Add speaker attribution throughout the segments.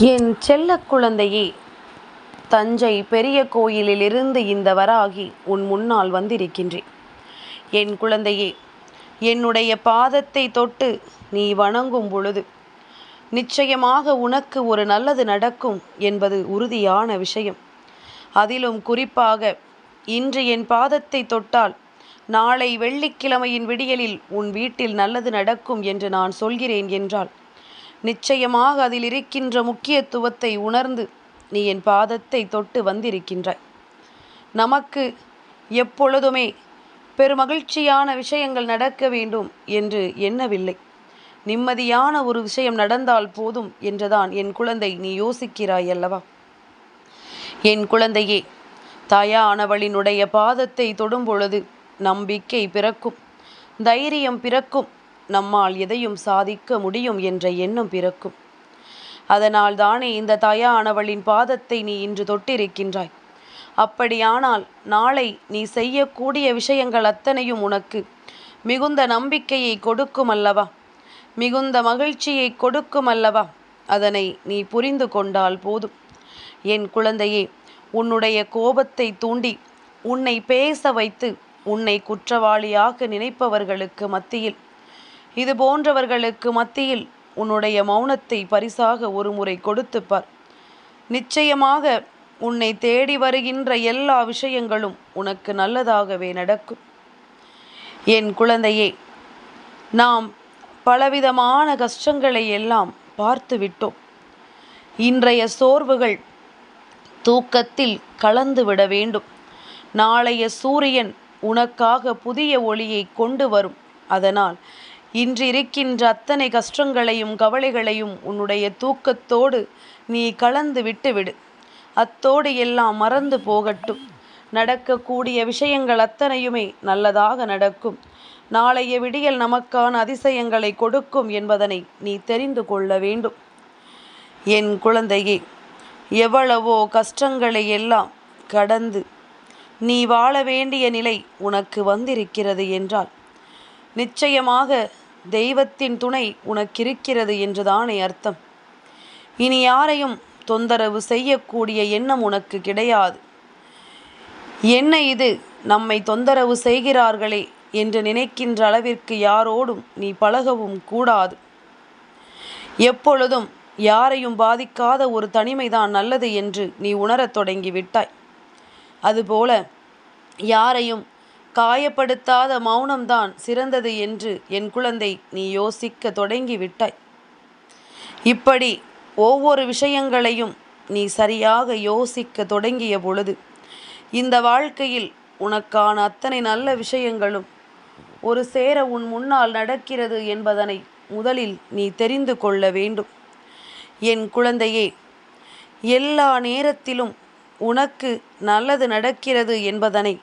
Speaker 1: என் செல்ல குழந்தையே தஞ்சை பெரிய கோயிலிலிருந்து இந்த வராகி உன் முன்னால் வந்திருக்கின்றேன். என் குழந்தையே என்னுடைய பாதத்தை தொட்டு நீ வணங்கும் பொழுது நிச்சயமாக உனக்கு ஒரு நல்லது நடக்கும் என்பது உறுதியான விஷயம். அதிலும் குறிப்பாக இன்று என் பாதத்தை தொட்டால் நாளை வெள்ளிக்கிழமையின் விடியலில் உன் வீட்டில் நல்லது நடக்கும் என்று நான் சொல்கிறேன் என்றால் நிச்சயமாக அதில் இருக்கின்ற முக்கியத்துவத்தை உணர்ந்து நீ என் பாதத்தை தொட்டு வந்திருக்கின்றாய். நமக்கு எப்பொழுதுமே பெருமகிழ்ச்சியான விஷயங்கள் நடக்க வேண்டும் என்று எண்ணவில்லை. நிம்மதியான ஒரு விஷயம் நடந்தால் போதும் என்றுதான் என் குழந்தை நீ யோசிக்கிறாய் அல்லவா? என் குழந்தையே தாயானவளினுடைய பாதத்தை தொடும் பொழுது நம்பிக்கை பிறக்கும் தைரியம் பிறக்கும் நம்மால் எதையும் சாதிக்க முடியும் என்ற எண்ணம் பிறக்கும். அதனால் தானே இந்த தாயானவளின் பாதத்தை நீ இன்று தொட்டிருக்கின்றாய். அப்படியானால் நாளை நீ செய்யக்கூடிய விஷயங்கள் அத்தனையும் உனக்கு மிகுந்த நம்பிக்கையை கொடுக்கும் அல்லவா? மிகுந்த மகிழ்ச்சியை கொடுக்கும் அல்லவா? அதனை நீ புரிந்து கொண்டால் போதும். என் குழந்தையே உன்னுடைய கோபத்தை தூண்டி உன்னை பேச வைத்து உன்னை குற்றவாளியாக நினைப்பவர்களுக்கு மத்தியில் இது போன்றவர்களுக்கு மத்தியில் உன்னுடைய மௌனத்தை பரிசாக ஒருமுறை கொடுத்துப்பார். கொடுத்து பார் நிச்சயமாக உன்னை தேடி வருகின்ற எல்லா விஷயங்களும் உனக்கு நல்லதாகவே நடக்கும். என் குழந்தையே நாம் பலவிதமான கஷ்டங்களை எல்லாம் பார்த்து விட்டோம். இன்றைய சோர்வுகள் தூக்கத்தில் கலந்து விட வேண்டும். நாளைய சூரியன் உனக்காக புதிய ஒளியை கொண்டு வரும். அதனால் இன்று இருக்கின்ற அத்தனை கஷ்டங்களையும் கவலைகளையும் உன்னுடைய தூக்கத்தோடு நீ கலந்து விட்டுவிடு. அத்தோடு எல்லாம் மறந்து போகட்டும். நடக்கக்கூடிய விஷயங்கள் அத்தனையுமே நல்லதாக நடக்கும். நாளைய விடியல் நமக்கான அதிசயங்களை கொடுக்கும் என்பதனை நீ தெரிந்து கொள்ள வேண்டும். என் குழந்தையே எவ்வளவோ கஷ்டங்களை எல்லாம் கடந்து நீ வாழ வேண்டிய நிலை உனக்கு வந்திருக்கிறது என்றால் நிச்சயமாக தெய்வத்தின் துணை உனக்கிருக்கிறது என்றுதானே அர்த்தம். இனி யாரையும் தொந்தரவு செய்யக்கூடிய எண்ணம் உனக்கு கிடையாது. என்ன இது? நம்மை தொந்தரவு செய்கிறார்களே என்று நினைக்கின்ற அளவிற்கு யாரோடும் நீ பழகவும் கூடாது. எப்பொழுதும் யாரையும் பாதிக்காத ஒரு தனிமைதான் நல்லது என்று நீ உணரத் தொடங்கி விட்டாய். அதுபோல யாரையும் காயப்படுத்தாத மௌனம்தான் சிறந்தது என்று என் குழந்தை நீ யோசிக்க தொடங்கி விட்டாய் இப்படி ஒவ்வொரு விஷயங்களையும் நீ சரியாக யோசிக்க தொடங்கிய பொழுது இந்த வாழ்க்கையில் உனக்கான அத்தனை நல்ல விஷயங்களும் ஒரு சேர உன் முன்னால் நடக்கிறது என்பதனை முதலில் நீ தெரிந்து கொள்ள வேண்டும். என் குழந்தையே எல்லா நேரத்திலும் உனக்கு நல்லது நடக்கிறது என்பதனை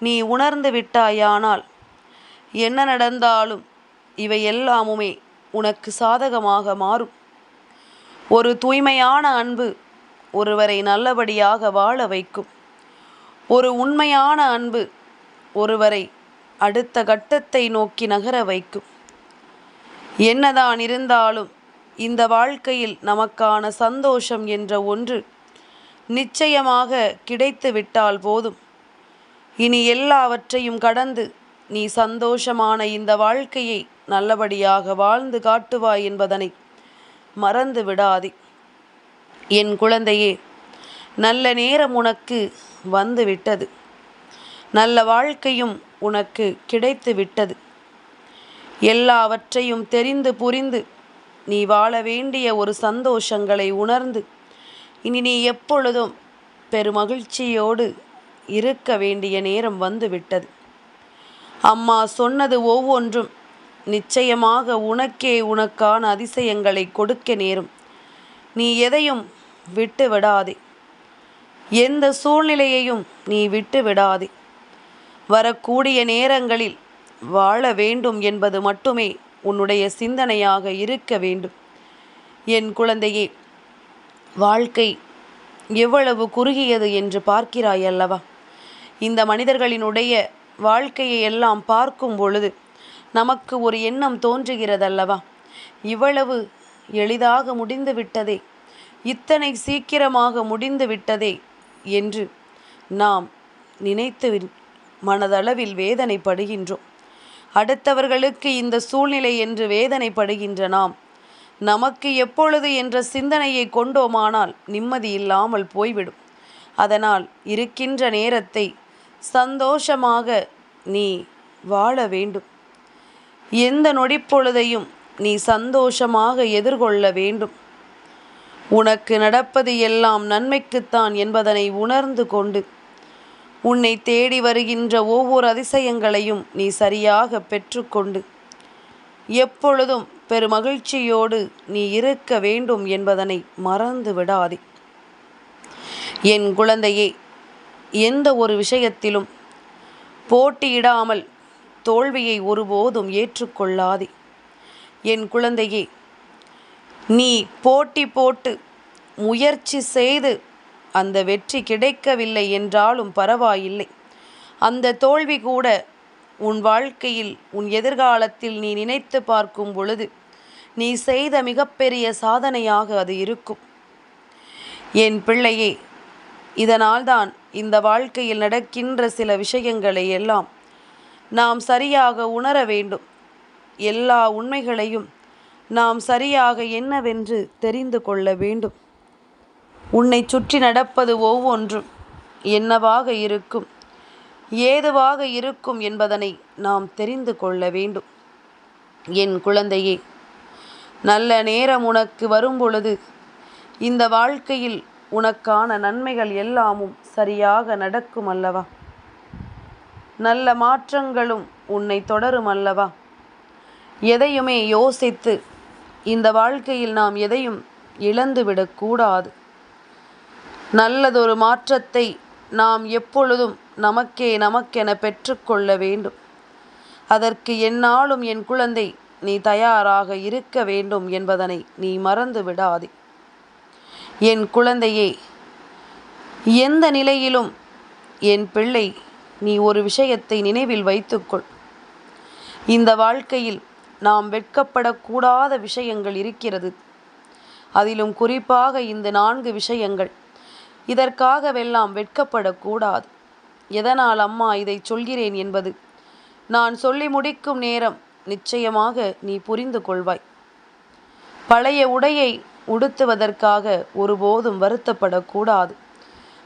Speaker 1: நீ உணர்ந்து விட்டாயானால் என்ன நடந்தாலும் இவை எல்லாமுமே உனக்கு சாதகமாக மாறும். ஒரு தூய்மையான அன்பு ஒருவரை நல்லபடியாக வாழ வைக்கும். ஒரு உண்மையான அன்பு ஒருவரை அடுத்த கட்டத்தை நோக்கி நகர வைக்கும். என்னதான் இருந்தாலும் இந்த வாழ்க்கையில் நமக்கான சந்தோஷம் என்ற ஒன்று நிச்சயமாக கிடைத்து விட்டால் போதும். இனி எல்லாவற்றையும் கடந்து நீ சந்தோஷமான இந்த வாழ்க்கையை நல்லபடியாக வாழ்ந்து காட்டுவாய் என்பதனை மறந்து விடாதே. என் குழந்தையே நல்ல நேரம் உனக்கு வந்து விட்டது நல்ல வாழ்க்கையும் உனக்கு கிடைத்து விட்டது. எல்லாவற்றையும் தெரிந்து புரிந்து நீ வாழ வேண்டிய ஒரு சந்தோஷங்களை உணர்ந்து இனி நீ எப்பொழுதும் பெருமகிழ்ச்சியோடு இருக்க வேண்டிய நேரம் வந்துவிட்டது. அம்மா சொன்னது ஒவ்வொன்றும். நிச்சயமாக உனக்கே உனக்கான அதிசயங்களை கொடுக்க நேரும். நீ எதையும் விட்டு விடாதே எந்த சூழ்நிலையையும் நீ விட்டு விடாதே வரக்கூடிய நேரங்களில் வாழ வேண்டும் என்பது மட்டுமே உன்னுடைய சிந்தனையாக இருக்க வேண்டும். என் குழந்தையே வாழ்க்கை எவ்வளவு குறுகியது என்று பார்க்கிறாய் அல்லவா? இந்த மனிதர்களினுடைய வாழ்க்கையை எல்லாம் பார்க்கும் பொழுது நமக்கு ஒரு எண்ணம் தோன்றுகிறதல்லவா? இவ்வளவு எளிதாக முடிந்து விட்டதே இத்தனை சீக்கிரமாக முடிந்து விட்டதே என்று நாம் நினைத்து மனதளவில் வேதனைப்படுகின்றோம். அடுத்தவர்களுக்கு இந்த சூழ்நிலை என்று வேதனைப்படுகின்ற நாம் நமக்கு எப்பொழுது என்ற சிந்தனையை கொண்டோமானால் நிம்மதி இல்லாமல் போய்விடும். அதனால் இருக்கின்ற நேரத்தை சந்தோஷமாக நீ வாழ வேண்டும். எந்த நொடிப்பொழுதையும் நீ சந்தோஷமாக எதிர்கொள்ள வேண்டும். உனக்கு நடப்பது எல்லாம் நன்மைக்குத்தான் என்பதனை உணர்ந்து கொண்டு உன்னை தேடி வருகின்ற ஒவ்வொரு அதிசயங்களையும் நீ சரியாக பெற்றுக்கொண்டு எப்பொழுதும் பெருமகிழ்ச்சியோடு நீ இருக்க வேண்டும் என்பதனை மறந்து விடாதே. என் குழந்தையே எந்த ஒரு விஷயத்திலும் போட்டியிடாமல் தோல்வியை ஒருபோதும் ஏற்றுக்கொள்ளாதே. என் குழந்தையே நீ போட்டி போட்டு முயற்சி செய்து அந்த வெற்றி கிடைக்கவில்லை என்றாலும் பரவாயில்லை. அந்த தோல்வி கூட உன் வாழ்க்கையில் உன் எதிர்காலத்தில் நீ நினைத்து பார்க்கும் பொழுது நீ செய்த மிகப்பெரிய சாதனையாக அது இருக்கும். என் பிள்ளையே இதனால்தான் இந்த வாழ்க்கையில் நடக்கின்ற சில விஷயங்களை எல்லாம் நாம் சரியாக உணர வேண்டும். எல்லா உண்மைகளையும் நாம் சரியாக என்னவென்று தெரிந்து கொள்ள வேண்டும். உன்னை சுற்றி நடப்பது ஒவ்வொன்றும் என்னவாக இருக்கும் ஏதுவாக இருக்கும் என்பதனை நாம் தெரிந்து கொள்ள வேண்டும். என் குழந்தையே நல்ல நேரம் உனக்கு வரும் பொழுது இந்த வாழ்க்கையில் உனக்கான நன்மைகள் எல்லாமும் சரியாக நடக்கும் அல்லவா நல்ல மாற்றங்களும் உன்னை தொடரும் அல்லவா எதையுமே யோசித்து இந்த வாழ்க்கையில் நாம் எதையும் இழந்துவிடக்கூடாது நல்லதொரு மாற்றத்தை நாம் எப்பொழுதும் நமக்கே நமக்கென பெற்றுக்கொள்ள வேண்டும். அதற்கு என்னாலும் என் குழந்தை நீ தயாராக இருக்க வேண்டும் என்பதனை நீ மறந்து விடாதே. என் குழந்தையே எந்த நிலையிலும் என் பிள்ளை நீ ஒரு விஷயத்தை நினைவில் வைத்துக்கொள். இந்த வாழ்க்கையில் நாம் வெட்கப்படக்கூடாத விஷயங்கள் இருக்கிறது. அதிலும் குறிப்பாக இந்த நான்கு விஷயங்கள். இதற்காகவெல்லாம் வெட்கப்படக்கூடாது. எதனால் அம்மா இதை சொல்கிறேன் என்பது நான் சொல்லி முடிக்கும் நேரம் நிச்சயமாக நீ புரிந்து கொள்வாய். பழைய உடையை உடுத்துவதற்காக ஒருபோதும் வருத்தப்படக்கூடாது.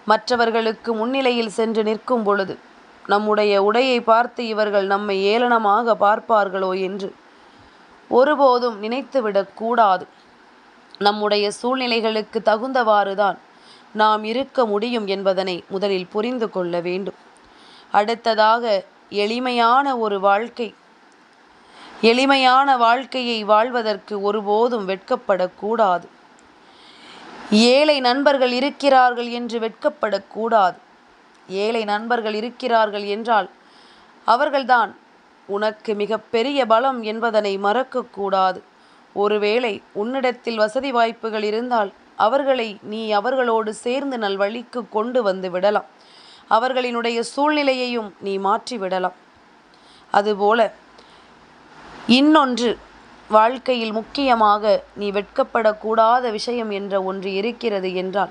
Speaker 1: மற்றவர்களுக்கு முன்னிலையில் சென்று நிற்கும் பொழுது நம்முடைய உடையை பார்த்து இவர்கள் நம்மை ஏளனமாக பார்ப்பார்களோ என்று ஒருபோதும் நினைத்துவிடக்கூடாது நம்முடைய சூழ்நிலைகளுக்கு தகுந்தவாறுதான் நாம் இருக்க முடியும் என்பதனை முதலில் புரிந்து கொள்ள வேண்டும். அடுத்ததாக எளிமையான ஒரு வாழ்க்கை எளிமையான வாழ்க்கையை வாழ்வதற்கு ஒருபோதும் வெட்கப்படக்கூடாது. ஏழை நண்பர்கள் இருக்கிறார்கள் என்று வெட்கப்படக்கூடாது. ஏழை நண்பர்கள் இருக்கிறார்கள் என்றால் அவர்கள்தான் உனக்கு மிகப்பெரிய பலம் என்பதனை மறக்கக்கூடாது. ஒருவேளை உன்னிடத்தில் வசதி வாய்ப்புகள் இருந்தால் அவர்களை நீ அவர்களோடு சேர்ந்து நல்வழிக்கு கொண்டு வந்து விடலாம். அவர்களினுடைய சூழ்நிலையையும் நீ மாற்றி விடலாம். அதுபோல இன்னொன்று வாழ்க்கையில் முக்கியமாக நீ வெட்கப்படக்கூடாத விஷயம் என்ற ஒன்று இருக்கிறது என்றால்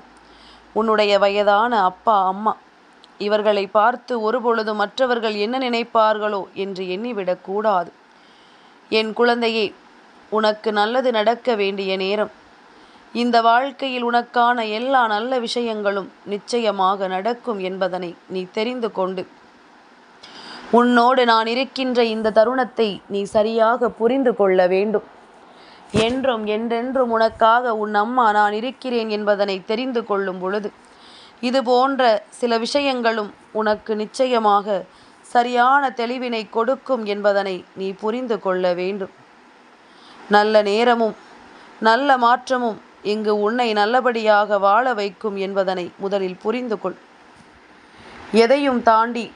Speaker 1: உன்னுடைய வயதான அப்பா அம்மா இவர்களை பார்த்து ஒருபொழுது மற்றவர்கள் என்ன நினைப்பார்களோ என்று எண்ணிவிடக்கூடாது என் குழந்தையே உனக்கு நல்லது நடக்க வேண்டிய நேரம். இந்த வாழ்க்கையில் உனக்கான எல்லா நல்ல விஷயங்களும் நிச்சயமாக நடக்கும் என்பதனை நீ தெரிந்து கொண்டு உன்னோடு நான் இருக்கின்ற இந்த தருணத்தை நீ சரியாக புரிந்து கொள்ள வேண்டும். என்றும் என்றென்றும் உனக்காக உன் அம்மா நான் இருக்கிறேன் என்பதனை தெரிந்து கொள்ளும் பொழுது இது போன்ற சில விஷயங்களும் உனக்கு நிச்சயமாக சரியான தெளிவினை கொடுக்கும் என்பதனை நீ புரிந்து கொள்ள வேண்டும். நல்ல நேரமும் நல்ல மாற்றமும் இங்கு உன்னை நல்லபடியாக வாழ வைக்கும் என்பதனை முதலில் புரிந்து கொள். எதையும் தாண்டி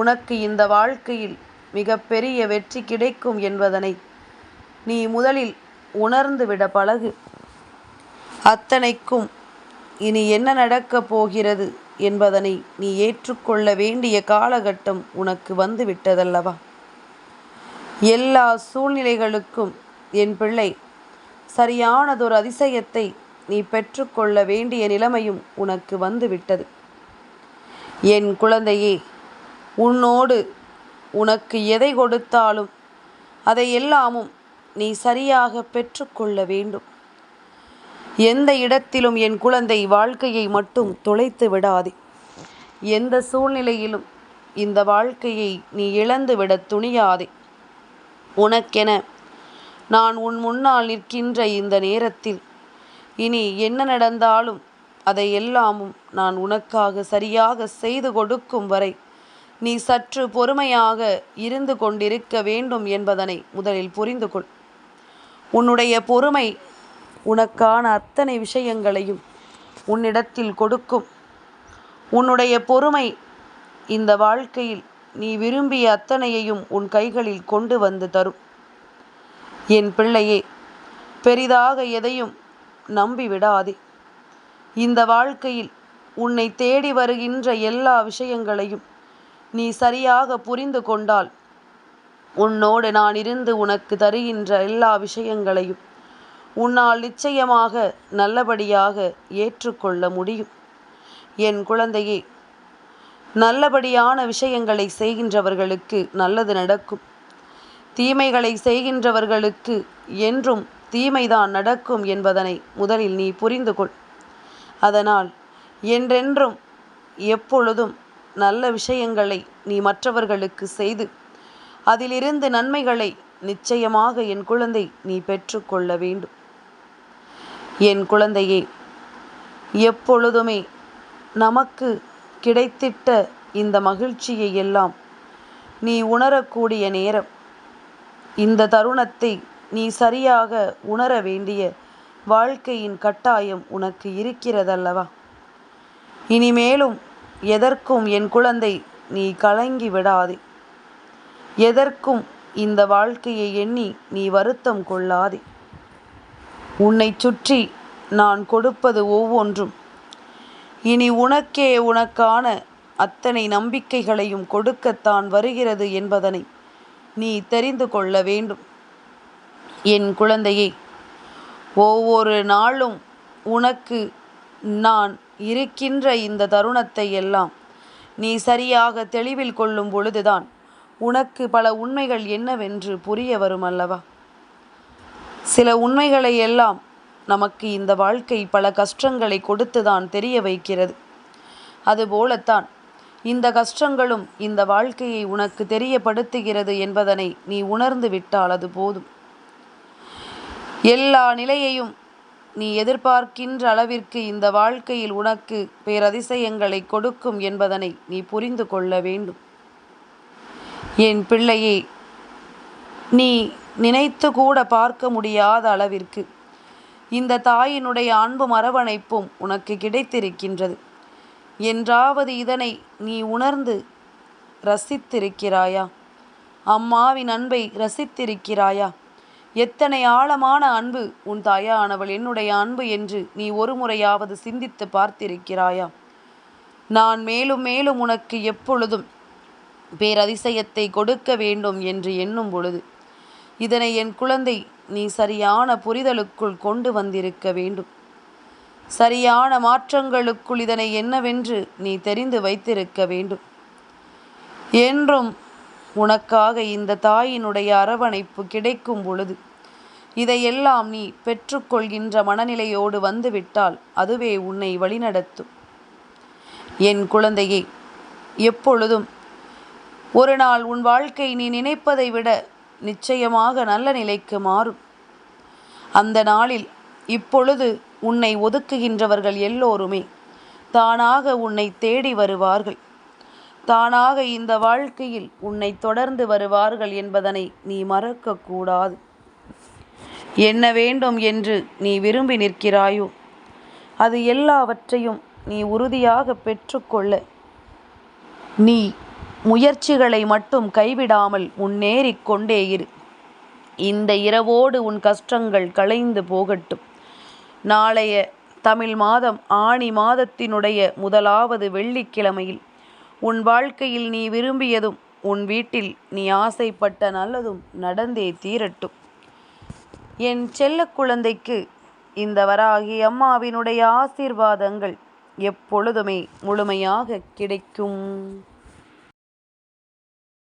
Speaker 1: உனக்கு இந்த வாழ்க்கையில் மிகப்பெரிய வெற்றி கிடைக்கும் என்பதனை நீ முதலில் உணர்ந்துவிட பழகு. அத்தனைக்கும் இனி என்ன நடக்கப் போகிறது என்பதனை நீ ஏற்றுக்கொள்ள வேண்டிய காலகட்டம் உனக்கு வந்து விட்டதல்லவா எல்லா சூழ்நிலைகளுக்கும் என் பிள்ளை சரியானதொரு அதிசயத்தை நீ பெற்றுக்கொள்ள வேண்டிய நிலைமையும் உனக்கு வந்துவிட்டது. என் குழந்தையே உன்னோடு உனக்கு எதை கொடுத்தாலும் அதை எல்லாமும் நீ சரியாக பெற்றுக்கொள்ள வேண்டும். எந்த இடத்திலும் என் குழந்தை வாழ்க்கையை மட்டும் தொலைத்து விடாதே. எந்த சூழ்நிலையிலும் இந்த வாழ்க்கையை நீ இழந்து விட துணியாதே. உனக்கென நான் உன் முன்னால் நிற்கின்ற இந்த நேரத்தில் இனி என்ன நடந்தாலும் அதை எல்லாமும் நான் உனக்காக சரியாக செய்து கொடுக்கும் வரை நீ சற்று பொறுமையாக இருந்து கொண்டிருக்க வேண்டும் என்பதனை முதலில் புரிந்து கொள். உன்னுடைய பொறுமை உனக்கான அத்தனை விஷயங்களையும் உன்னிடத்தில் கொடுக்கும். உன்னுடைய பொறுமை இந்த வாழ்க்கையில் நீ விரும்பிய அத்தனையையும் உன் கைகளில் கொண்டு வந்து தரும். என் பிள்ளையே பெரிதாக எதையும் நம்பி விடாதே. இந்த வாழ்க்கையில் உன்னை தேடி வருகின்ற எல்லா விஷயங்களையும் நீ சரியாக புரிந்து கொண்டால் உன்னோடு நான் இருந்து உனக்கு தருகின்ற எல்லா விஷயங்களையும் உன்னால் நிச்சயமாக நல்லபடியாக ஏற்றுக்கொள்ள முடியும். என் குழந்தையே நல்லபடியான விஷயங்களை செய்கின்றவர்களுக்கு நல்லது நடக்கும். தீமைகளை செய்கின்றவர்களுக்கு என்றும் தீமைதான் நடக்கும் என்பதனை முதலில் நீ புரிந்து கொள். அதனால் என்றென்றும் எப்பொழுதும் நல்ல விஷயங்களை நீ மற்றவர்களுக்கு செய்து அதிலிருந்து நன்மைகளை நிச்சயமாக என் குழந்தை நீ பெற்றுக்கொள்ள வேண்டும். என் குழந்தையே எப்பொழுதுமே நமக்கு கிடைத்திட்ட இந்த மகிழ்ச்சியை எல்லாம் நீ உணரக்கூடிய நேரம். இந்த தருணத்தை நீ சரியாக உணர வேண்டிய வாழ்க்கையின் கட்டாயம் உனக்கு இருக்கிறதல்லவா? இனிமேலும் எதற்கும் என் குழந்தை நீ கலங்கி விடாதே. எதற்கும் இந்த வாழ்க்கையை எண்ணி நீ வருத்தம் கொள்ளாதே. உன்னை சுற்றி நான் கொடுப்பது ஒவ்வொன்றும். இனி உனக்கே உனக்கான அத்தனை நம்பிக்கைகளையும் கொடுக்கத்தான் வருகிறது என்பதனை நீ தெரிந்து கொள்ள வேண்டும். என் குழந்தையே ஒவ்வொரு நாளும் உனக்கு நான் இருக்கின்ற இந்த தருணத்தை எல்லாம் நீ சரியாக தெளிவில் கொள்ளும் பொழுதுதான் உனக்கு பல உண்மைகள் என்னவென்று புரிய வரும் அல்லவா? சில உண்மைகளை எல்லாம் நமக்கு இந்த வாழ்க்கை பல கஷ்டங்களை கொடுத்துதான் தெரிய வைக்கிறது. அதுபோலத்தான் இந்த கஷ்டங்களும் இந்த வாழ்க்கையை உனக்கு தெரியப்படுத்துகிறது என்பதனை நீ உணர்ந்து விட்டால் அது போதும். எல்லா நிலையையும் நீ எதிர்பார்க்கின்ற அளவிற்கு இந்த வாழ்க்கையில் உனக்கு பேரதிசயங்களை கொடுக்கும் என்பதனை நீ புரிந்து கொள்ள வேண்டும். என் பிள்ளையே நீ நினைத்து கூட பார்க்க முடியாத அளவிற்கு இந்த தாயினுடைய அன்பும் அரவணைப்பும் உனக்கு கிடைத்திருக்கின்றது. என்றாவது இதனை நீ உணர்ந்து ரசித்திருக்கிறாயா? அம்மாவின் அன்பை ரசித்திருக்கிறாயா? எத்தனை ஆழமான அன்பு உன் தாயானவள் என்னுடைய அன்பு என்று நீ ஒரு முறையாவது சிந்தித்து பார்த்திருக்கிறாயா? நான் மேலும் மேலும் உனக்கு எப்பொழுதும் பேரதிசயத்தை கொடுக்க வேண்டும் என்று எண்ணும் பொழுது இதனை என் குழந்தை நீ சரியான புரிதலுக்குள் கொண்டு வந்திருக்க வேண்டும். சரியான மாற்றங்களுக்குள் இதனை என்னவென்று நீ தெரிந்து வைத்திருக்க வேண்டும். என்றும் உனக்காக இந்த தாயினுடைய அரவணைப்பு கிடைக்கும் பொழுது இதையெல்லாம் நீ பெற்றுக்கொள்கின்ற மனநிலையோடு வந்துவிட்டால் அதுவே உன்னை வழிநடத்தும். என் குழந்தையே எப்பொழுதும் ஒரு நாள் உன் வாழ்க்கை நீ நினைப்பதை விட நிச்சயமாக நல்ல நிலைக்கு மாறும். அந்த நாளில் இப்பொழுது உன்னை ஒதுக்குகின்றவர்கள் எல்லோருமே தானாக உன்னை தேடி வருவார்கள். தானாக இந்த வாழ்க்கையில் உன்னை தொடர்ந்து வருவார்கள் என்பதனை நீ மறக்கக்கூடாது. என்ன வேண்டும் என்று நீ விரும்பி நிற்கிறாயோ அது எல்லாவற்றையும் நீ உறுதியாக பெற்றுக்கொள்ள. நீ முயற்சிகளை மட்டும் கைவிடாமல் முன்னேறிக் கொண்டே இரு. இந்த இரவோடு உன் கஷ்டங்கள் களைந்து போகட்டும். நாளைய தமிழ் மாதம் ஆணி மாதத்தினுடைய முதலாவது வெள்ளிக்கிழமையில் உன் வாழ்க்கையில் நீ விரும்பியதும் உன் வீட்டில் நீ ஆசைப்பட்ட நல்லதும் நடந்தே தீரட்டும். என் செல்ல குழந்தைக்கு இந்த வராகி அம்மாவினுடைய ஆசீர்வாதங்கள் எப்பொழுதுமே முழுமையாக கிடைக்கும்.